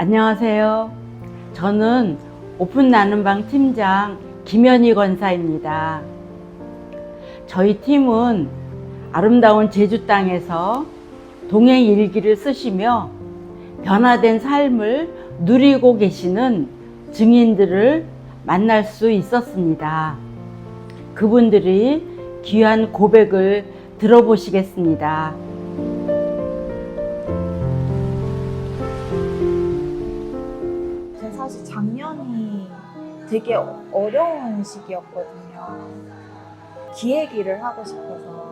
안녕하세요. 저는 오픈 나눔방 팀장 김현희 권사입니다. 저희 팀은 아름다운 제주 땅에서 동행 일기를 쓰시며 변화된 삶을 누리고 계시는 증인들을 만날 수 있었습니다. 그분들이 귀한 고백을 들어보시겠습니다. 되게 어려운 시기였거든요. 기획 일을 하고 싶어서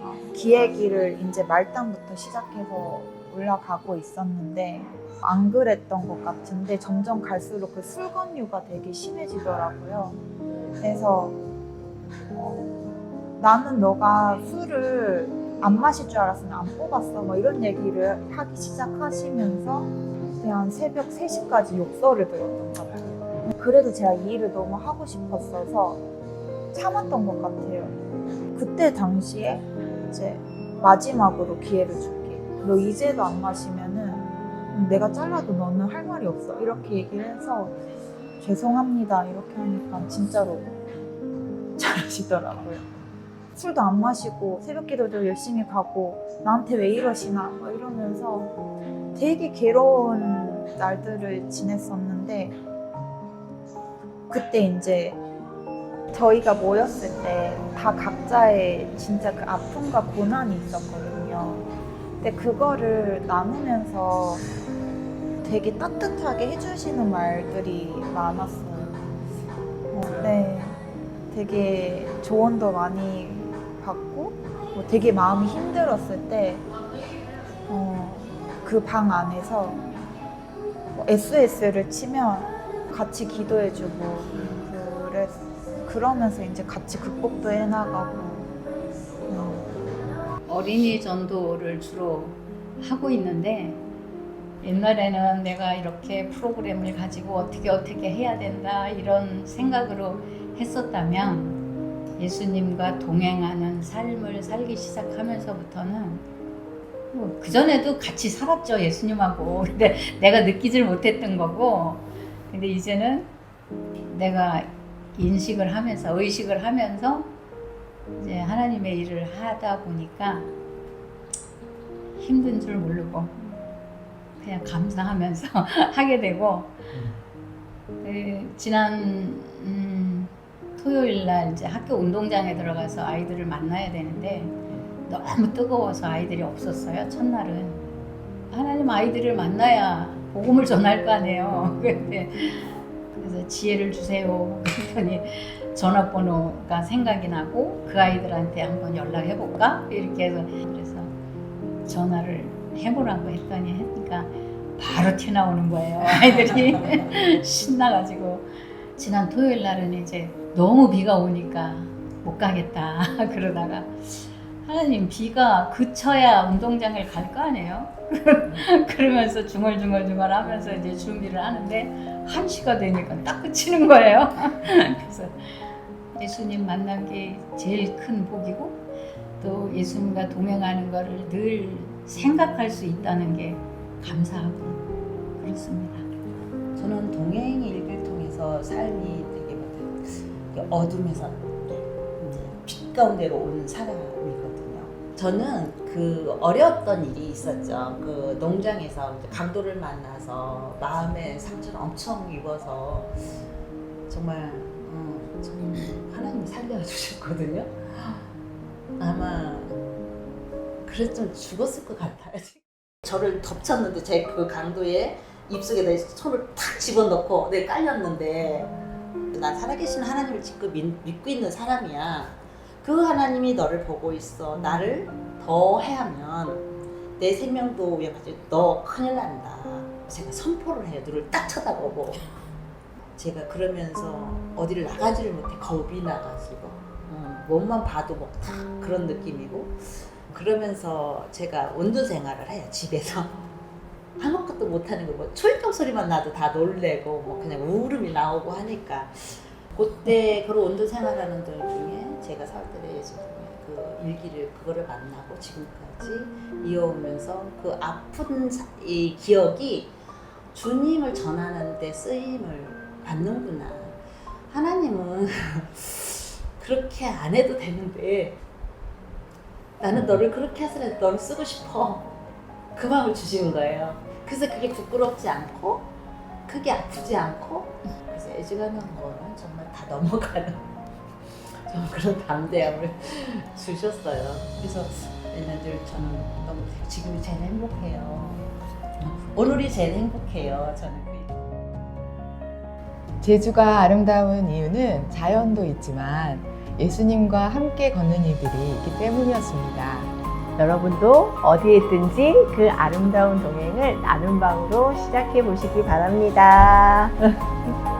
어, 기획 일을 이제 말단부터 시작해서 올라가고 있었는데 안 그랬던 것 같은데 점점 갈수록 그 술권유가 되게 심해지더라고요. 그래서 어, 나는 너가 술을 안 마실 줄 알았으면 안 뽑았어. 뭐 이런 얘기를 하기 시작하시면서 그냥 새벽 3시까지 욕설을 들었던 것 같아요. 그래도 제가 이 일을 너무 하고 싶었어서 참았던 것 같아요. 그때 당시에 이제 마지막으로 기회를 줄게. 너 이제도 안 마시면은 내가 잘라도 너는 할 말이 없어. 이렇게 얘기를 해서 죄송합니다. 이렇게 하니까 진짜로 잘하시더라고요. 술도 안 마시고 새벽 기도도 열심히 가고 나한테 왜 이러시나 막 이러면서 되게 괴로운 날들을 지냈었는데 그때 이제 저희가 모였을 때 다 각자의 진짜 그 아픔과 고난이 있었거든요. 근데 그거를 나누면서 되게 따뜻하게 해주시는 말들이 많았어요. 어, 네. 되게 조언도 많이 받고 뭐 되게 마음이 힘들었을 때 어, 그 방 안에서 뭐 SS를 치면 같이 기도해주고 그래 그러면서 이제 같이 극복도 해나가고. 음, 어린이 전도를 주로 하고 있는데 옛날에는 내가 이렇게 프로그램을 가지고 어떻게 어떻게 해야 된다 이런 생각으로 했었다면 예수님과 동행하는 삶을 살기 시작하면서부터는 뭐 그전에도 같이 살았죠 예수님하고. 근데 내가 느끼질 못했던 거고 근데 이제는 내가 인식을 하면서 의식을 하면서 이제 하나님의 일을 하다 보니까 힘든 줄 모르고 그냥 감사하면서 하게 되고 그 지난 음, 토요일 날 이제 학교 운동장에 들어가서 아이들을 만나야 되는데 너무 뜨거워서 아이들이 없었어요 첫날은. 하나님 아이들을 만나야 복음을 전할 거 아니에요. 근데 그래서 지혜를 주세요. 그랬더니 전화번호가 생각이 나고 그 아이들한테 한번 연락해 볼까? 이렇게 해서 그래서 전화를 해보라고 했더니 했니까 바로 튀어나오는 거예요. 아이들이 신나가지고. 지난 토요일 날은 이제 너무 비가 오니까 못 가겠다. 그러다가 하나님 비가 그쳐야 운동장을 갈 거 아니에요 그러면서 중얼중얼중얼 하면서 이제 준비를 하는데 한 시가 되니까 딱 그치는 거예요 그래서 예수님 만난 게 제일 큰 복이고 또 예수님과 동행하는 거를 늘 생각할 수 있다는 게 감사하고 그렇습니다. 저는 동행 일기를 통해서 삶이 되게 뭐 어둠에서 빛 가운데로 오는 사람이거든요. 저는 그 어려웠던 일이 있었죠. 그 농장에서 강도를 만나서 마음의 상처를 엄청 입어서 정말 음, 좀 하나님이 살려주셨거든요. 아마 그랬으면 죽었을 것 같아요. 저를 덮쳤는데 제 그 강도에 입속에 내 손을 탁 집어넣고 내 깔렸는데 난 살아계신 하나님을 믿고 있는 사람이야. 그 하나님이 너를 보고 있어. 나를 더 해하면 내 생명도 위험하지. 너 큰일 난다. 제가 선포를 해요. 눈을 딱 쳐다보고. 제가 그러면서 어디를 나가지를 못해. 겁이 나가지고. 음, 몸만 봐도 뭐탁 그런 느낌이고. 그러면서 제가 원두 생활을 해요. 집에서. 아무것도 못하는 거, 뭐 초인종 소리만 나도 다 놀래고, 뭐 그냥 울음이 나오고 하니까. 그때 그런 원두 생활하는 들 중에 제가 사울들의 예수님의 그 일기를 그거를 만나고 지금까지 이어오면서 그 아픈 사- 이 기억이 주님을 전하는데 쓰임을 받는구나. 하나님은 그렇게 안 해도 되는데 나는 너를 그렇게 해서 너를 쓰고 싶어. 그 마음을 주시는 거예요. 그래서 그게 부끄럽지 않고 크게 아프지 않고 애지간한 거는 정말 다 넘어가는 좀 그런 담대함을 주셨어요. 그래서 늘 저는 너무 지금이 제일 행복해요. 오늘이 제일 행복해요. 저는 그 제주가 아름다운 이유는 자연도 있지만 예수님과 함께 걷는 이들이 있기 때문이었습니다. 여러분도 어디에 있든지 그 아름다운 동행을 나눔방으로 시작해 보시기 바랍니다.